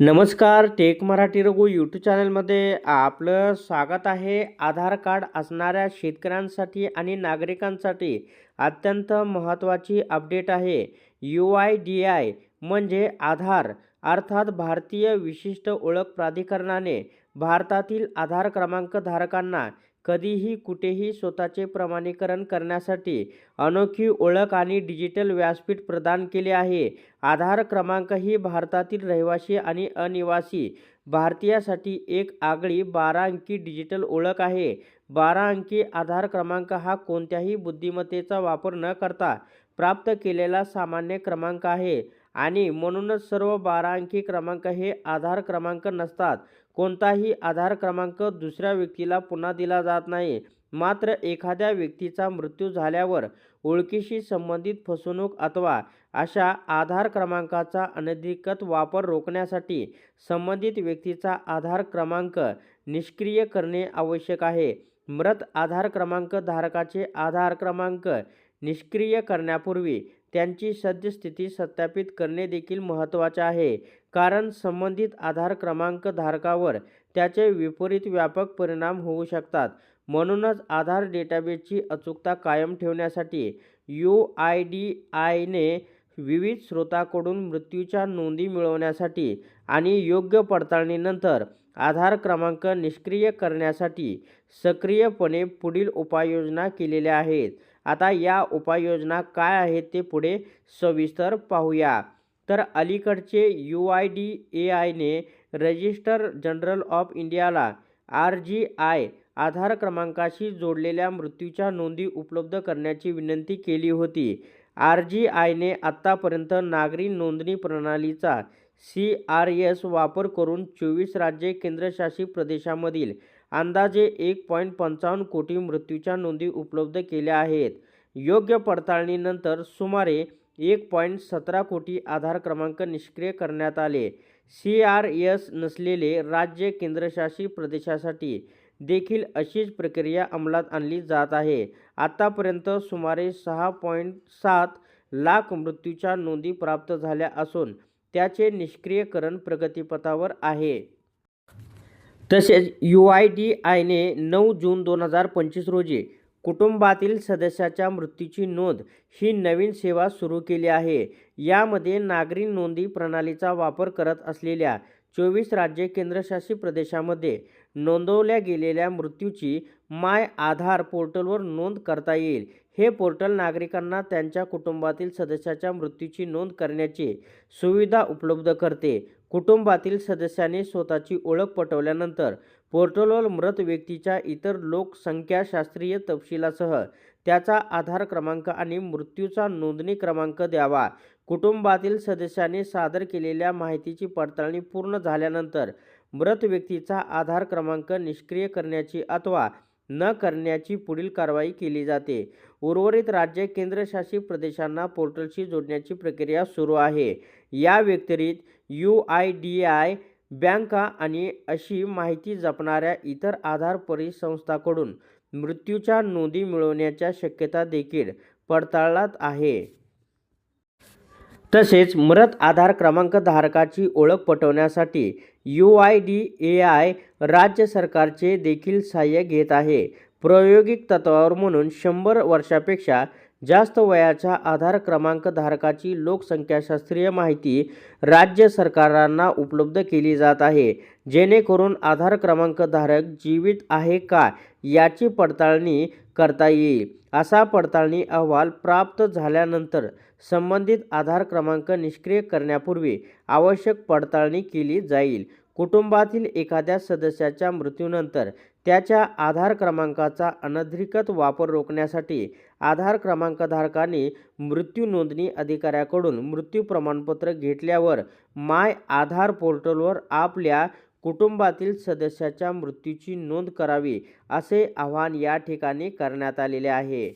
नमस्कार take Marathi Raghu YouTube चॅनलमध्ये आपलं स्वागत आहे. आधार कार्ड असणाऱ्या शेतकऱ्यांसाठी आणि नागरिकांसाठी अत्यंत महत्त्वाची अपडेट आहे. यू आय डी आय म्हणजे आधार अर्थात भारतीय विशिष्ट ओळख प्राधिकरणाने भारतातील आधार क्रमांक धारकांना कधीही कुठेही स्वतःचे प्रमाणीकरण करण्यासाठी अनोखी ओळख आणि डिजिटल व्यासपीठ प्रदान केले आहे. आधार क्रमांक ही भारतातील रहिवासी आणि अनिवासी भारतीयासाठी एक आगळी बारा अंकी डिजिटल ओळख आहे. बारा अंकी आधार क्रमांक हा कोणत्याही बुद्धिमत्तेचा वापर न करता प्राप्त केलेला सामान्य क्रमांक आहे. आणि म्हणूनच सर्व बारा अंकी क्रमांक हे आधार क्रमांक नसतात. कोणताही आधार क्रमांक दुसऱ्या व्यक्तीला पुन्हा दिला जात नाही. मात्र एखाद्या व्यक्तीचा मृत्यू झाल्यावर ओळखीशी संबंधित फसवणूक अथवा अशा आधार क्रमांकाचा अनधिकृत वापर रोखण्यासाठी संबंधित व्यक्तीचा आधार क्रमांक निष्क्रिय करणे आवश्यक आहे. मृत आधार क्रमांक धारकाचे आधार क्रमांक निष्क्रिय करण्यापूर्वी त्यांची सद्यस्थिती सत्यापित करणे देखील महत्त्वाचे आहे. कारण संबंधित आधार क्रमांक धारकावर त्याचे विपरीत व्यापक परिणाम होऊ शकतात. म्हणूनच आधार डेटाबेसची अचूकता कायम ठेवण्यासाठी यू आय डी आयने विविध स्रोताकडून मृत्यूच्या नोंदी मिळवण्यासाठी आणि योग्य पडताळणीनंतर आधार क्रमांक निष्क्रिय करण्यासाठी सक्रियपणे पुढील उपाययोजना केलेल्या आहेत. आता या उपाययोजना काय आहेत ते पुढे सविस्तर पाहूया. तर अलीकडचे यू आय डी ए आयने रजिस्टर जनरल ऑफ इंडियाला आर जी आय आधार क्रमांकाशी जोडलेल्या मृत्यूच्या नोंदी उपलब्ध करण्याची विनंती केली होती. आर जी आयने आत्तापर्यंत नागरी नोंदणी प्रणालीचा सी आर एस वापर करून चोवीस राज्ये केंद्रशासित प्रदेशामधील अंदाजे एक पॉईंट पंचावन्न कोटी मृत्यूच्या नोंदी उपलब्ध केल्या आहेत. योग्य पडताळणीनंतर सुमारे एक पॉईंट सतरा कोटी आधार क्रमांक निष्क्रिय करण्यात आले. सी आर एस नसलेले राज्य केंद्रशासित प्रदेशासाठी देखील अशीच प्रक्रिया अंमलात आणली जात आहे. आत्तापर्यंत सुमारे सहा पॉईंट सात लाख मृत्यूच्या नोंदी प्राप्त झाल्या असून त्याचे निष्क्रियकरण प्रगतीपथावर आहे. तसेच यू आय डी आयने नऊ जून दोन हजार पंचवीस रोजी कुटुंबातील सदस्याच्या मृत्यूची नोंद ही नवीन सेवा सुरू केली आहे. यामध्ये नागरी नोंदी प्रणालीचा वापर करत असलेल्या चोवीस राज्ये केंद्रशासित प्रदेशामध्ये नोंदवल्या गेलेल्या मृत्यूची माय आधार पोर्टलवर नोंद करता येईल. हे पोर्टल नागरिकांना त्यांच्या कुटुंबातील सदस्याच्या मृत्यूची नोंद करण्याची सुविधा उपलब्ध करते. कुटुंबातील सदस्याने स्वतःची ओळख पटवल्यानंतर पोर्टलवर मृत व्यक्तीच्या इतर लोकसंख्याशास्त्रीय तपशिलासह त्याचा आधार क्रमांक आणि मृत्यूचा नोंदणी क्रमांक द्यावा. कुटुंबातील सदस्याने सादर केलेल्या माहितीची पडताळणी पूर्ण झाल्यानंतर मृत व्यक्तीचा आधार क्रमांक निष्क्रिय करण्याची अथवा न करण्याची पुढील कारवाई केली जाते. उर्वरित राज्य केंद्रशासित प्रदेशांना पोर्टलशी जोडण्याची प्रक्रिया सुरू आहे. या व्यतिरिक्त यू आय डी आय बँका आणि अशी माहिती जपणाऱ्या इतर आधार परिसंस्थाकडून मृत्यूच्या नोंदी मिळवण्याच्या शक्यता देखील पडताळात आहे. तसेच मृत आधार क्रमांक धारकाची ओळख पटवण्यासाठी U I D A I राज्य सरकारचे देखील सहाय्य घेत आहे. प्रायोगिक तत्वावर म्हणून शंभर वर्षापेक्षा जास्त वयाच्या आधार क्रमांक धारकाची लोकसंख्याशास्त्रीय माहिती राज्य सरकारांना उपलब्ध केली जात आहे. जेणेकरून आधार क्रमांक धारक जीवित आहे का याची पडताळणी करता येईल. असा पडताळणी अहवाल प्राप्त झाल्यानंतर संबंधित आधार क्रमांक निष्क्रिय करण्यापूर्वी आवश्यक पडताळणी केली जाईल. कुटुंबातील एखाद्या सदस्याच्या मृत्यूनंतर त्याच्या आधार क्रमांकाचा अनधिकृत वापर रोखण्यासाठी आधार क्रमांकधारकाने मृत्यू नोंदणी अधिकाऱ्याकडून मृत्यू प्रमाणपत्र घेतल्यावर माय आधार पोर्टलवर आपल्या कुटुंबातील सदस्याच्या मृत्यूची नोंद करावी असे आवाहन या ठिकाणी करण्यात आलेले आहे.